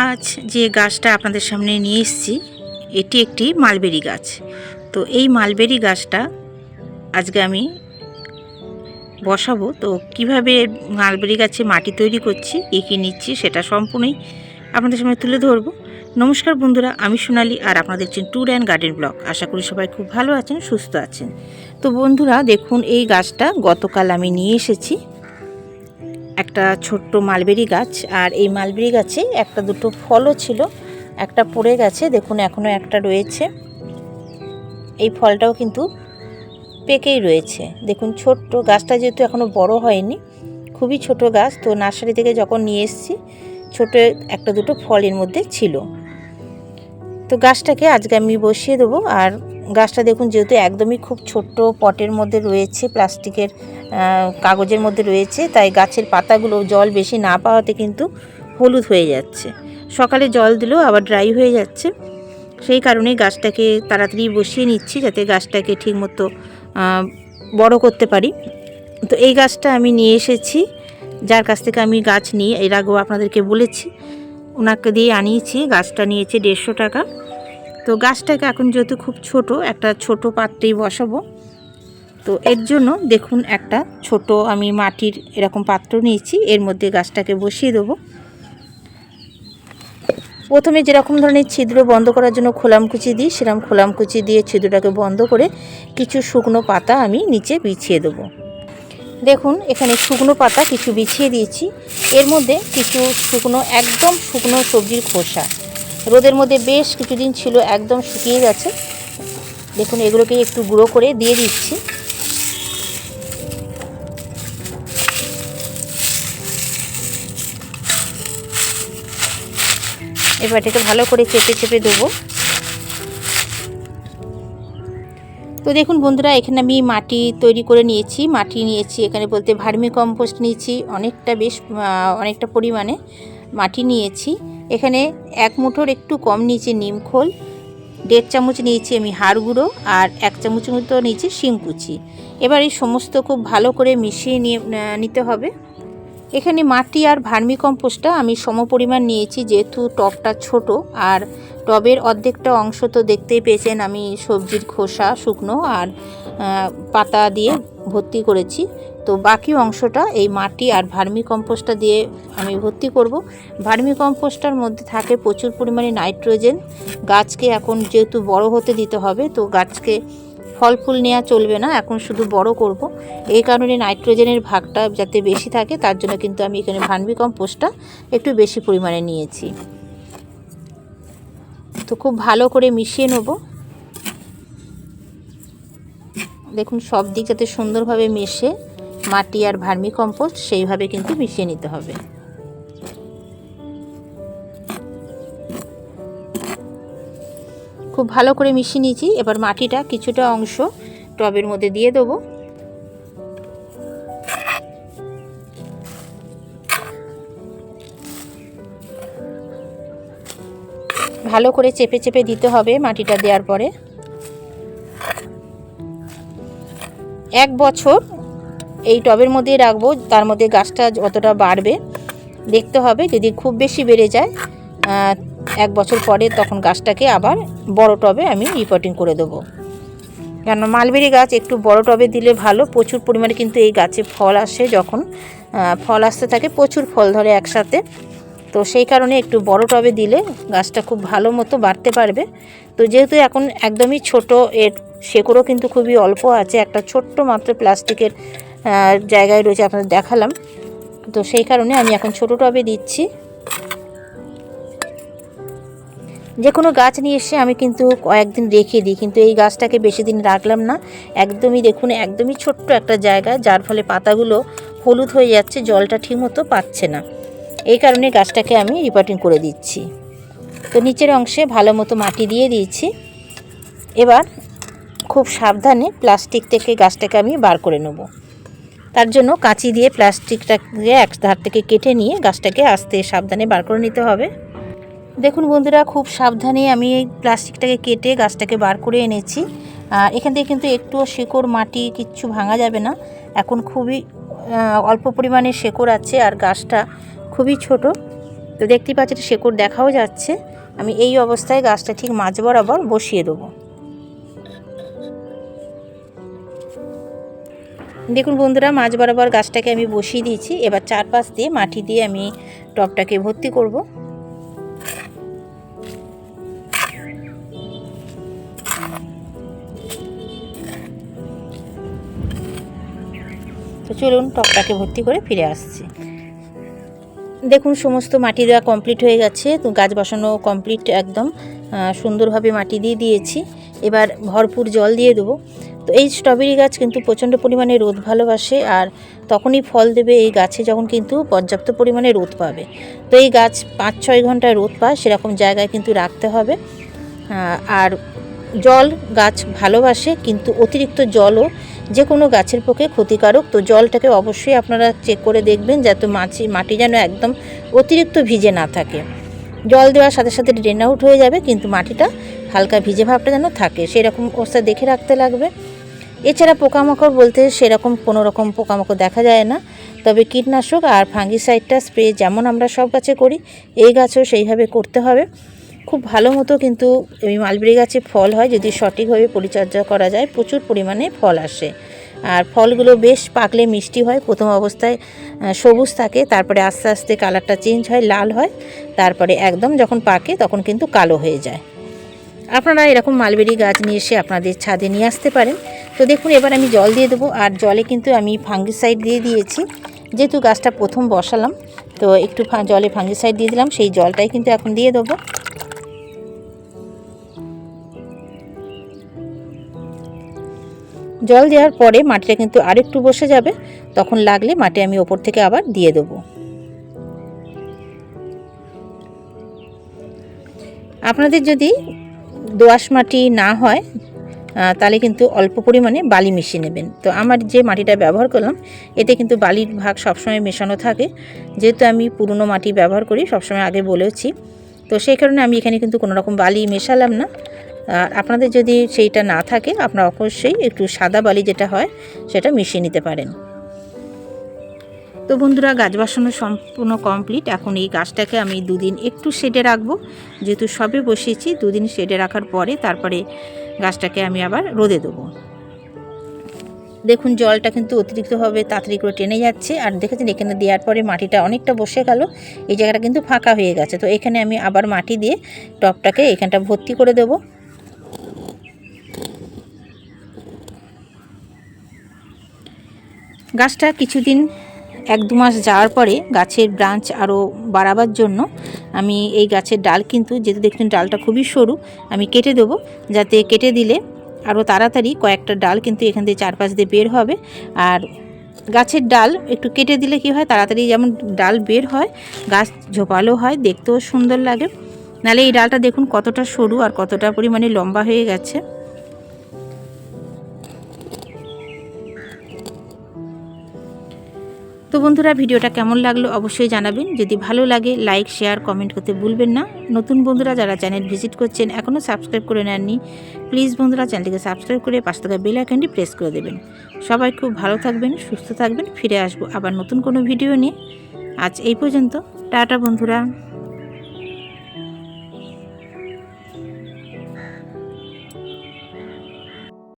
আজ যে গাছটা আপনাদের সামনে নিয়ে এসেছি, এটি একটি মালবেরি গাছ। তো এই মালবেরি গাছটা আজকে আমি বসাবো। তো কীভাবে মালবেরি গাছে মাটি তৈরি করছি কী কী নিচ্ছি সেটা সম্পূর্ণই আপনাদের সামনে তুলে ধরবো। নমস্কার বন্ধুরা, আমি সোনালি আর আপনারা দেখছেন ট্যুর অ্যান্ড গার্ডেন ব্লগ। আশা করি সবাই খুব ভালো আছেন, সুস্থ আছেন। তো বন্ধুরা, দেখুন এই গাছটা গতকাল আমি নিয়ে এসেছি। একটা ছোট্ট মালবেরি গাছ, আর এই মালবেরি গাছে একটা দুটো ফলও ছিল, একটা পড়ে গেছে, দেখুন এখনও একটা রয়েছে। এই ফলটাও কিন্তু পেকেই রয়েছে। দেখুন ছোট্ট গাছটা যেহেতু এখনও বড় হয়নি, খুবই ছোট গাছ, তো নার্সারি থেকে যখন নিয়ে এসেছি, ছোট একটা দুটো ফলের মধ্যে ছিল। তো গাছটাকে আজকে আমি বসিয়ে দেবো, আর গাছটা দেখুন, যেহেতু একদমই খুব ছোট্ট পটের মধ্যে রয়েছে, প্লাস্টিকের কাগজের মধ্যে রয়েছে, তাই গাছের পাতাগুলো জল বেশি না পাওয়াতে কিন্তু হলুদ হয়ে যাচ্ছে। সকালে জল দিলেও আবার ড্রাই হয়ে যাচ্ছে। সেই কারণে গাছটাকে তাড়াতাড়ি বসিয়ে নিচ্ছি, যাতে গাছটাকে ঠিকমতো বড় করতে পারি। তো এই গাছটা আমি নিয়ে এসেছি। যার কাছ থেকে আমি গাছ নিয়ে এর আগেও আপনাদেরকে বলেছি। ওনাকে দিয়ে আনিয়েছি, গাছটা নিয়েছে দেড়শো টাকা। তো গাছটাকে এখন যেহেতু খুব ছোট, একটা ছোট পাত্রেই বসাবো। তো এর জন্য দেখুন একটা ছোট আমি মাটির এরকম পাত্র নিয়েছি, এর মধ্যে গাছটাকে বসিয়ে দেবো। প্রথমে যেরকম ধরনের ছিদ্র বন্ধ করার জন্য খোলামকুচি দিই, সেরকম খোলামকুচি দিয়ে ছিদ্রটাকে বন্ধ করে কিছু শুকনো পাতা আমি নিচে বিছিয়ে দেবো। দেখুন, এখানে শুকনো পাতা কিছু বিছিয়ে দিয়েছি। এর মধ্যে কিছু শুকনো, একদম শুকনো সবজির খোসা। রোদের মধ্যে বেশ কিছুদিন ছিল একদম শুকিয়ে গেছে। দেখুন, এগুলোকে একটু গুঁড়ো করে দিয়ে দিচ্ছি। এবার এটাকে ভালো করে চেপে চেপে দেবো তো দেখুন বন্ধুরা, এখানে আমি মাটি তৈরি করে নিয়েছি। মাটি নিয়েছি, এখানে বলতে ভার্মি কম্পোস্ট নিয়েছি। অনেকটা বেশ অনেকটা পরিমাণে মাটি নিয়েছি। এখানে এক মুঠোর একটু কম নিয়েছি নিমখোল দেড় চামচ নিয়েছি আমি হাড় গুঁড়ো আর এক চামচ মতো নিয়েছি শিংকুচি এবার এই সমস্ত খুব ভালো করে মিশিয়ে নিয়ে নিতে হবে। এখানে মাটি আর ভার্মি কম্পোস্টটা আমি সমপরিমাণ নিয়েছি, যেহেতু টবটা ছোট আর টবের অর্ধেকটা অংশ তো দেখতেই পেয়েছেন আমি সবজির খোসা, শুকনো আর পাতা দিয়ে ভর্তি করেছি। তো বাকি অংশটা এই মাটি আর ভার্মি কম্পোস্টটা দিয়ে আমি ভর্তি করব। ভার্মি কম্পোস্টটার মধ্যে থাকে প্রচুর পরিমাণে নাইট্রোজেন। গাছকে এখন যেহেতু বড় হতে দিতে হবে, তো গাছকে ফল ফুল নেওয়া চলবে না, এখন শুধু বড় করব। এই কারণে নাইট্রোজেনের ভাগটা যাতে বেশি থাকে, তার জন্য কিন্তু আমি এখানে ভার্মি কম্পোস্টটা একটু বেশি পরিমাণে নিয়েছি। তো খুব ভালো করে মিশিয়ে নেব। দেখুন সব দিক যাতে সুন্দরভাবে মিশে মাটি আর ভার্মি কম্পোস্ট সেইভাবে কিন্তু মিশিয়ে নিতে হবে। খুব ভালো করে মিশিয়ে নিয়েছি। এবার মাটিটা কিছুটা অংশ টবের মধ্যে দিয়ে দেবো। ভালো করে চেপে চেপে দিতে হবে মাটিটা দেওয়ার পরে। এক বছর এই টবের মধ্যে রাখব, তার মধ্যে গাছটা যতটা বাড়বে। দেখতে হবে যদি খুব বেশি বেড়ে যায় এক বছর পরে তখন গাছটাকে আবার বড় টবে আমি রিপোর্টিং করে দেবো। কেন মালবেরি গাছ একটু বড় টবে দিলে ভালো, প্রচুর পরিমাণে কিন্তু এই গাছে ফল আসে যখন ফল আসতে থাকে, প্রচুর ফল ধরে একসাথে। তো সেই কারণে একটু বড় টবে দিলে গাছটা খুব ভালো মতো বাড়তে পারবে। তো যেহেতু এখন একদমই ছোট, এর শেকড়ও কিন্তু খুবই অল্প আছে, একটা ছোট্ট মাত্র প্লাস্টিকের জায়গায় রয়েছে, আপনাদের দেখালাম। তো সেই কারণে আমি এখন ছোট টবে দিচ্ছি। যে কোনো গাছ নিয়ে এসে আমি কিন্তু কয়েকদিন রেখে দিই, কিন্তু এই গাছটাকে বেশি দিন রাখলাম না। একদমই দেখুন, একদমই ছোট্ট একটা জায়গা, যার ফলে পাতাগুলো হলুদ হয়ে যাচ্ছে, জলটা ঠিকমতো পাচ্ছে না। এই কারণে গাছটাকে আমি রিপোর্টিং করে দিচ্ছি। তো নিচের অংশে ভালো মতো মাটি দিয়ে দিয়েছি। এবার খুব সাবধানে প্লাস্টিক থেকে গাছটাকে আমি বার করে নেব। তার জন্য কাঁচি দিয়ে প্লাস্টিকটাকে এক ধার থেকে কেটে নিয়ে গাছটাকে আস্তে সাবধানে বার করে নিতে হবে। দেখুন বন্ধুরা, খুব সাবধানে আমি এই প্লাস্টিকটাকে কেটে গাছটাকে বার করে এনেছি। আর এখান থেকে কিন্তু একটুও শেকড়, মাটি কিচ্ছু ভাঙা যাবে না। এখন খুবই অল্প পরিমাণে শেকড় আছে আর গাছটা খুবই ছোট। তো দেখতেই পাচ্ছি শেকড় দেখাও যাচ্ছে। আমি এই অবস্থায় গাছটা ঠিক মাঝ বরাবর বসিয়ে দেবো। দেখুন বন্ধুরা, মাঝ বরাবর গাছটাকে আমি বসিয়ে দিয়েছি। এবার চারপাশ দিয়ে মাটি দিয়ে আমি টবটাকে ভর্তি করব। তো চলুন টবটাকে ভর্তি করে ফিরে আসছি। দেখুন, সমস্ত মাটি দেওয়া কমপ্লিট হয়ে গেছে। তো গাছ বসানো কমপ্লিট একদম সুন্দরভাবে মাটি দিয়ে দিয়েছি। এবার ভরপুর জল দিয়ে দেবো। তো এই স্ট্রবেরি গাছ কিন্তু প্রচণ্ড পরিমাণে রোদ ভালোবাসে আর তখনই ফল দেবে এই গাছে যখন কিন্তু পর্যাপ্ত পরিমাণে রোদ পাবে। তো এই গাছ পাঁচ ছয় ঘণ্টা রোদ পায়, সেরকম জায়গায় কিন্তু রাখতে হবে। আর জল গাছ ভালোবাসে, কিন্তু অতিরিক্ত জলও যে কোনো গাছের পক্ষে ক্ষতিকারক। তো জলটাকে অবশ্যই আপনারা চেক করে দেখবেন যাতে মাছি মাটি যেন একদম অতিরিক্ত ভিজে না থাকে। জল দেওয়ার সাথে সাথে ড্রেন আউট হয়ে যাবে, কিন্তু মাটিটা হালকা ভিজে ভাবটা যেন থাকে, সেরকম অবস্থা দেখে রাখতে লাগবে। এছাড়া পোকামাকড় বলতে সেরকম কোনো রকম পোকামাকড় দেখা যায় না। তবে কীটনাশক আর ফাঙ্গিসাইডটা স্প্রে যেমন আমরা সব গাছে করি, এই গাছেও সেইভাবে করতে হবে। খুব ভালো মতো কিন্তু এই মালবেরি গাছে ফল হয়, যদি সঠিকভাবে পরিচর্যা করা যায়, প্রচুর পরিমাণে ফল আসে। আর ফলগুলো বেশ পাকলে মিষ্টি হয়, প্রথম অবস্থায় সবুজ থাকে, তারপরে আস্তে আস্তে কালারটা চেঞ্জ হয়, লাল হয়, তারপরে একদম যখন পাকে তখন কিন্তু কালো হয়ে যায়। আপনারা এরকম মালবেরি গাছ নিয়ে এসে আপনাদের ছাদে নিয়ে আসতে পারেন। তো দেখুন, এবার আমি জল দিয়ে দেবো, আর জলে কিন্তু আমি ফাঙ্গিসাইড দিয়ে দিয়েছি। যেহেতু গাছটা প্রথম বসালাম, তো একটু জলে ফাঙ্গিসাইড দিয়ে দিলাম, সেই জলটাই কিন্তু এখন দিয়ে দেবো। জল দেওয়ার পরে মাটিটা কিন্তু আরেকটু বসে যাবে, তখন লাগলে মাটি আমি ওপর থেকে আবার দিয়ে দেবো। আপনাদের যদি দোআঁশ মাটি না হয় তাহলে কিন্তু অল্প পরিমাণে বালি মিশিয়ে নেবেন। তো আমার যে মাটিটা ব্যবহার করলাম, এতে কিন্তু বালির ভাগ সবসময় মেশানো থাকে। যেহেতু আমি পুরনো মাটি ব্যবহার করি, সবসময় আগে বলেছি তো সেই কারণে আমি এখানে কিন্তু কোনো রকম বালি মেশালাম না। আর আপনাদের যদি সেইটা না থাকে, আপনারা অবশ্যই একটু সাদা বালি যেটা হয়, সেটা মিশিয়ে নিতে পারেন। তো বন্ধুরা, গাছ বসানো সম্পূর্ণ কমপ্লিট এখন এই গাছটাকে আমি দুদিন একটু শেডে রাখব। যেহেতু সবে বসিয়েছি, দুদিন শেডে রাখার পরে তারপরে গাছটাকে আমি আবার রোদে দেবো। দেখুন, জলটা কিন্তু অতিরিক্তভাবে তাড়াতাড়ি করে টেনে যাচ্ছে। আর দেখেছেন, এখানে দেওয়ার পরে মাটিটা অনেকটা বসে গেল। এই জায়গাটা কিন্তু ফাঁকা হয়ে গেছে। তো এখানে আমি আবার মাটি দিয়ে টপটাকে এখানটা ভর্তি করে দেবো। গাছটা কিছুদিন এক দু মাস যাওয়ার পরে গাছের ব্রাঞ্চ আরও বাড়াবার জন্য আমি এই গাছের ডাল কিন্তু যেহেতু দেখছেন ডালটা খুবই সরু, আমি কেটে দেবো। যাতে কেটে দিলে আরও তাড়াতাড়ি কয়েকটা ডাল কিন্তু এখান থেকে চারপাশ দিয়ে বের হবে। আর গাছের ডাল একটু কেটে দিলে কি হয়, তাড়াতাড়ি যেমন ডাল বের হয়, গাছ ঝোপালো হয়, দেখতেও সুন্দর লাগে। নালে এই ডালটা দেখুন কতটা সরু আর কতটা পরিমাণে লম্বা হয়ে গেছে। তো বন্ধুরা, ভিডিওটা কেমন লাগল অবশ্যই জানাবেন। যদি ভালো লাগে লাইক শেয়ার কমেন্ট করতে ভুলবেন না। নতুন বন্ধুরা যারা চ্যানেল ভিজিট করছেন এখনও সাবস্ক্রাইব করে নেননি প্লিজ বন্ধুরা চ্যানেলটিকে সাবস্ক্রাইব করে পাশ থাকা বেল আইকনটি প্রেস করে দেবেন। সবাই খুব ভালো থাকবেন, সুস্থ থাকবেন, ফিরে আসব আবার নতুন কোনো ভিডিও নিয়ে। আজ এই পর্যন্ত, টাটা বন্ধুরা।